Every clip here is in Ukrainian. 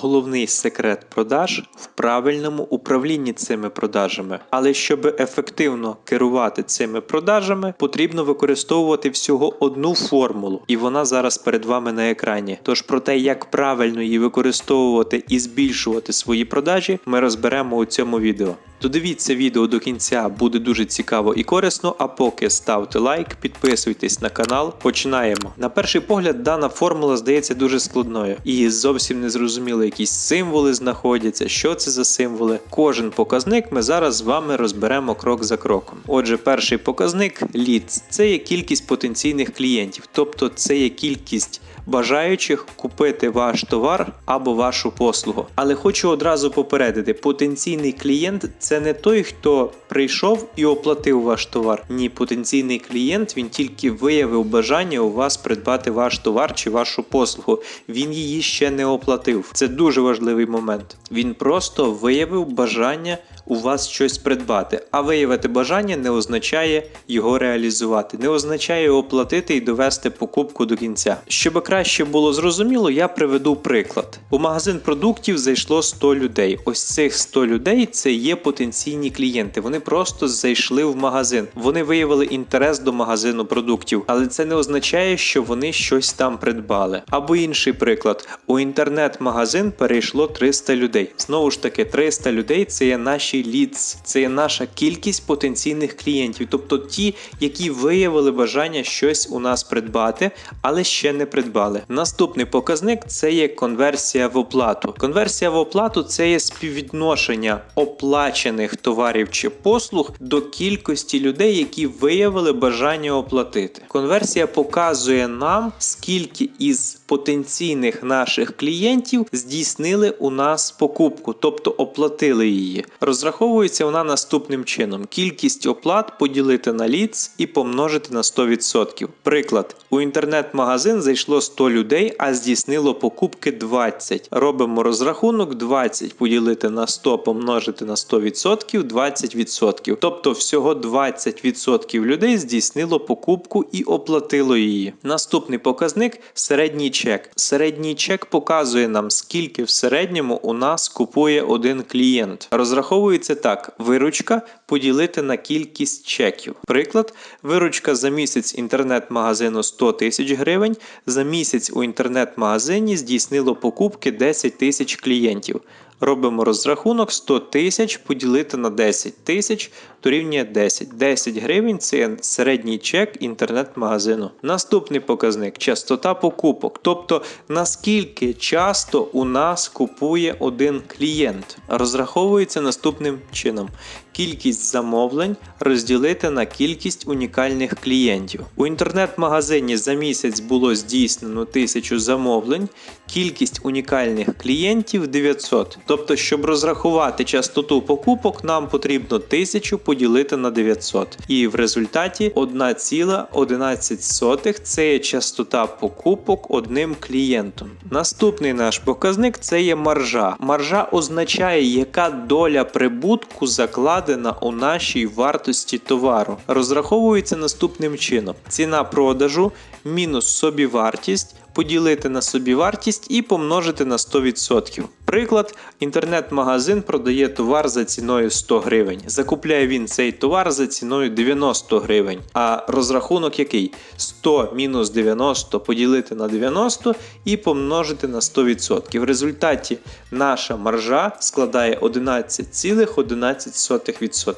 Головний секрет продаж в правильному управлінні цими продажами. Але щоб ефективно керувати цими продажами, потрібно використовувати всього одну формулу, і вона зараз перед вами на екрані. Тож про те, як правильно її використовувати і збільшувати свої продажі, ми розберемо у цьому відео. Додивіться відео до кінця, буде дуже цікаво і корисно. А поки ставте лайк, підписуйтесь на канал. Починаємо. На перший погляд, дана формула здається дуже складною і зовсім не зрозуміло, якісь символи знаходяться, що це за символи. Кожен показник ми зараз з вами розберемо крок за кроком. Отже, перший показник leads – це є кількість потенційних клієнтів, тобто це є кількість бажаючих купити ваш товар або вашу послугу. Але хочу одразу попередити: потенційний клієнт це не той, хто прийшов і оплатив ваш товар. Ні, потенційний клієнт він тільки виявив бажання у вас придбати ваш товар чи вашу послугу. Він її ще не оплатив. Це дуже важливий момент. Він просто виявив бажання у вас щось придбати. А виявити бажання не означає його реалізувати, не означає оплатити і довести покупку до кінця. Щоб краще було зрозуміло, я приведу приклад. У магазин продуктів зайшло 100 людей. Ось цих 100 людей це є потенційні клієнти. Вони просто зайшли в магазин. Вони виявили інтерес до магазину продуктів, але це не означає, що вони щось там придбали. Або інший приклад: у інтернет-магазин перейшло 300 людей. Знову ж таки, 300 людей це є наші лідс, це є наша кількість потенційних клієнтів, тобто ті, які виявили бажання щось у нас придбати, але ще не придбали. Наступний показник це є конверсія в оплату. Конверсія в оплату це є співвідношення оплачених товарів чи послуг до кількості людей, які виявили бажання оплатити. Конверсія показує нам, скільки із потенційних наших клієнтів здійснили у нас покупку, тобто оплатили її. Розраховується вона наступним чином: кількість оплат поділити на ліц і помножити на 100%. Приклад, у інтернет-магазин зайшло 100 людей, а здійснило покупки 20. Робимо розрахунок 20 поділити на 100 помножити на 100%, 20%. Тобто всього 20% людей здійснило покупку і оплатило її. Наступний показник середній чек. Середній чек показує нам, скільки в середньому у нас купує один клієнт. Розраховується так: виручка поділити на кількість чеків. Приклад, виручка за місяць інтернет-магазину 100 тисяч гривень, за місяць у інтернет-магазині здійснило покупки 10 тисяч клієнтів. Робимо розрахунок 100 тисяч поділити на 10 тисяч дорівнює 10. 10 гривень це середній чек інтернет-магазину. Наступний показник частота покупок, тобто наскільки часто у нас купує один клієнт. Розраховується наступним чином: кількість замовлень розділити на кількість унікальних клієнтів. У інтернет-магазині за місяць було здійснено 1000 замовлень, кількість унікальних клієнтів 900. Тобто, щоб розрахувати частоту покупок, нам потрібно 1000 поділити на 900. І в результаті 1,11 це є частота покупок одним клієнтом. Наступний наш показник це є маржа. Маржа означає, яка доля прибутку закладена у нашій вартості товару. Розраховується наступним чином: ціна продажу мінус собівартість поділити на собівартість і помножити на 100%. Приклад, інтернет-магазин продає товар за ціною 100 гривень. Закупляє він цей товар за ціною 90 гривень. А розрахунок який? 100 мінус 90 поділити на 90 і помножити на 100%. В результаті наша маржа складає 11,11%.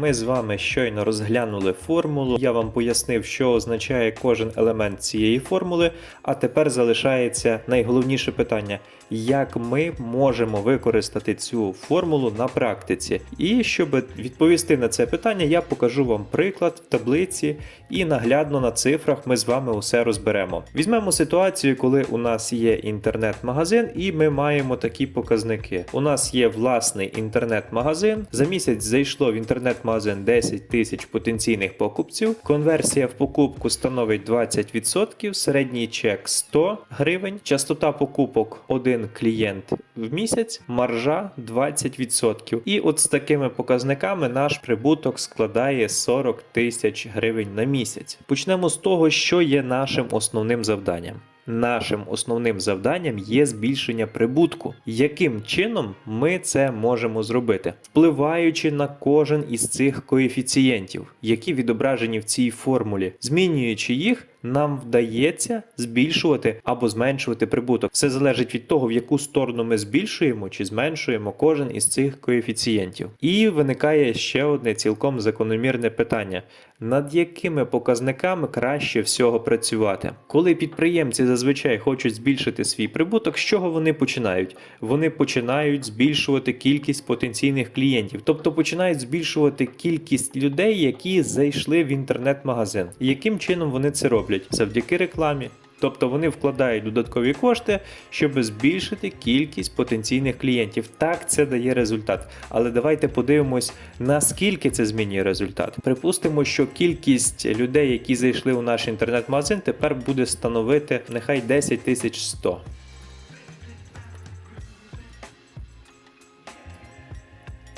Ми з вами щойно розглянули формулу. Я вам пояснив, що означає кожен елемент цієї формули. А тепер залишається найголовніше питання: як ми можемо використати цю формулу на практиці? І щоб відповісти на це питання, я покажу вам приклад в таблиці, і наглядно на цифрах ми з вами усе розберемо. Візьмемо ситуацію, коли у нас є інтернет-магазин, і ми маємо такі показники. У нас є власний інтернет-магазин. За місяць зайшло в інтернет-магазин 10 тисяч потенційних покупців. Конверсія в покупку становить 20%, середній чек 100 гривень, частота покупок 1 клієнт в місяць, маржа 20%. І от з такими показниками наш прибуток складає 40 тисяч гривень на місяць. Почнемо з того, що є нашим основним завданням. Нашим основним завданням є збільшення прибутку. Яким чином ми це можемо зробити? Впливаючи на кожен із цих коефіцієнтів, які відображені в цій формулі, змінюючи їх. Нам вдається збільшувати або зменшувати прибуток. Все залежить від того, в яку сторону ми збільшуємо чи зменшуємо кожен із цих коефіцієнтів. І виникає ще одне цілком закономірне питання: над якими показниками краще всього працювати? Коли підприємці зазвичай хочуть збільшити свій прибуток, з чого вони починають? Вони починають збільшувати кількість потенційних клієнтів, тобто починають збільшувати кількість людей, які зайшли в інтернет-магазин. Яким чином вони це роблять? Завдяки рекламі. Тобто вони вкладають додаткові кошти, щоб збільшити кількість потенційних клієнтів. Так, це дає результат. Але давайте подивимось, наскільки це змінює результат. Припустимо, що кількість людей, які зайшли у наш інтернет-магазин, тепер буде становити нехай 10 тисяч 100.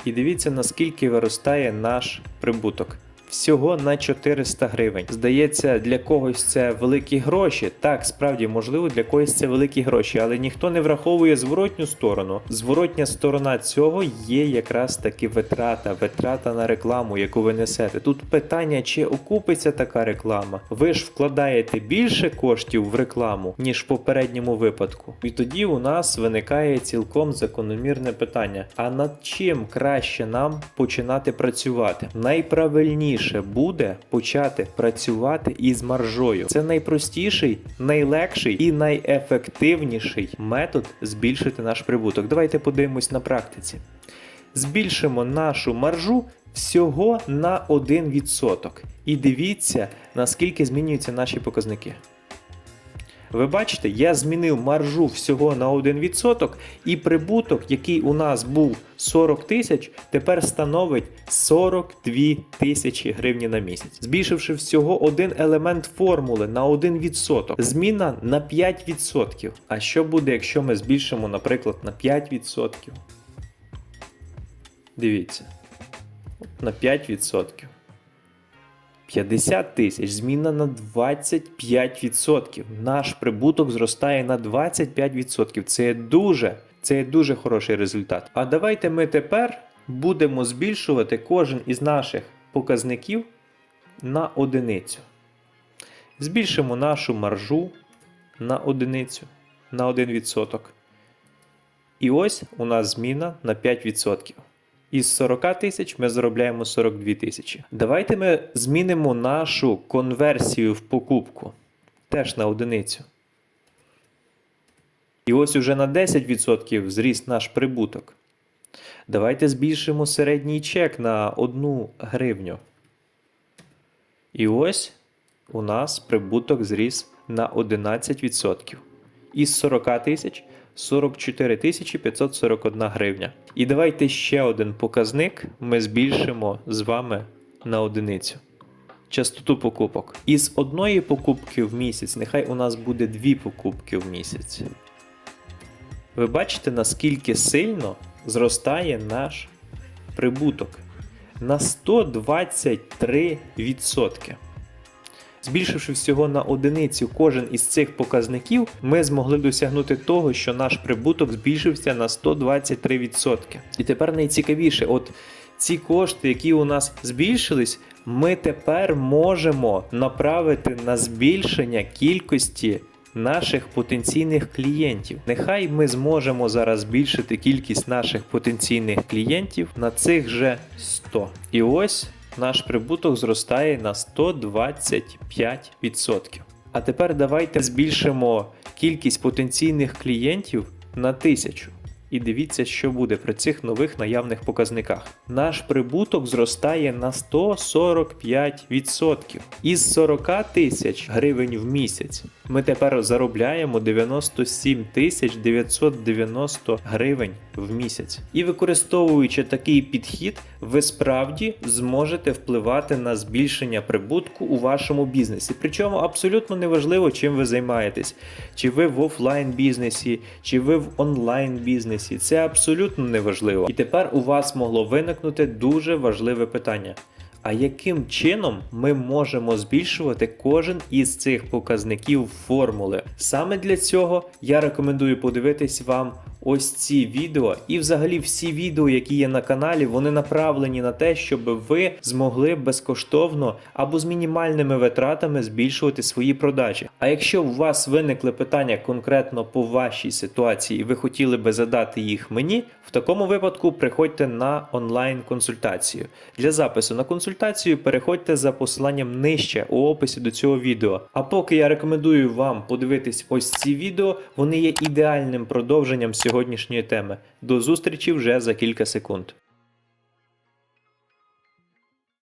І дивіться, наскільки виростає наш прибуток. Всього на 400 гривень. Здається, для когось це великі гроші. Так, справді, можливо, для когось це великі гроші, але ніхто не враховує зворотню сторону. Зворотня сторона цього є якраз таки витрата, витрата на рекламу, яку ви несете. Тут питання, чи окупиться така реклама. Ви ж вкладаєте більше коштів в рекламу, ніж в попередньому випадку. І тоді у нас виникає цілком закономірне питання: а над чим краще нам починати працювати? Найправильніше буде почати працювати із маржою. Це найпростіший, найлегший і найефективніший метод збільшити наш прибуток. Давайте подивимось на практиці. Збільшимо нашу маржу всього на 1%. І дивіться, наскільки змінюються наші показники. Ви бачите, я змінив маржу всього на 1%, і прибуток, який у нас був 40 тисяч, тепер становить 42 тисячі гривні на місяць. Збільшивши всього один елемент формули на 1%, зміна на 5%. А що буде, якщо ми збільшимо, наприклад, на 5%? Дивіться, на 5%. 50 тисяч, зміна на 25%. Наш прибуток зростає на 25%. Це дуже, це дуже хороший результат. А давайте ми тепер будемо збільшувати кожен із наших показників на одиницю. Збільшимо нашу маржу на одиницю, на 1%. І ось у нас зміна на 5%. Із 40 тисяч ми заробляємо 42 тисячі. Давайте ми змінимо нашу конверсію в покупку теж на одиницю. І ось уже на 10% зріс наш прибуток. Давайте збільшимо середній чек на 1 гривню. І ось у нас прибуток зріс на 11%. Із 40 тисяч 44 541 гривня. І давайте ще один показник ми збільшимо з вами на одиницю. Частоту покупок. Із одної покупки в місяць, нехай у нас буде дві покупки в місяць. Ви бачите, наскільки сильно зростає наш прибуток на 123%. Збільшивши всього на одиницю кожен із цих показників, ми змогли досягнути того, що наш прибуток збільшився на 123%. І тепер найцікавіше, от ці кошти, які у нас збільшились, ми тепер можемо направити на збільшення кількості. Наших потенційних клієнтів. Нехай ми зможемо зараз збільшити кількість наших потенційних клієнтів на цих же 100. І ось наш прибуток зростає на 125%. А тепер давайте збільшимо кількість потенційних клієнтів на 1000. І дивіться, що буде при цих нових наявних показниках. Наш прибуток зростає на 145%. Із 40 тисяч гривень в місяць ми тепер заробляємо 97 тисяч 990 гривень в місяць. І використовуючи такий підхід, ви справді зможете впливати на збільшення прибутку у вашому бізнесі. Причому абсолютно неважливо, чим ви займаєтесь, чи ви в офлайн бізнесі, чи ви в онлайн бізнесі. Це абсолютно неважливо. І тепер у вас могло виникнути дуже важливе питання. А яким чином ми можемо збільшувати кожен із цих показників формули? Саме для цього я рекомендую подивитись вам ось ці відео, і взагалі всі відео, які є на каналі, вони направлені на те, щоб ви змогли безкоштовно або з мінімальними витратами збільшувати свої продажі. А якщо у вас виникли питання конкретно по вашій ситуації, і ви хотіли би задати їх мені, в такому випадку приходьте на онлайн консультацію. Для запису на консультацію переходьте за посиланням нижче у описі до цього відео. А поки я рекомендую вам подивитись ось ці відео, вони є ідеальним продовженням сьогоднішньої теми. До зустрічі вже за кілька секунд.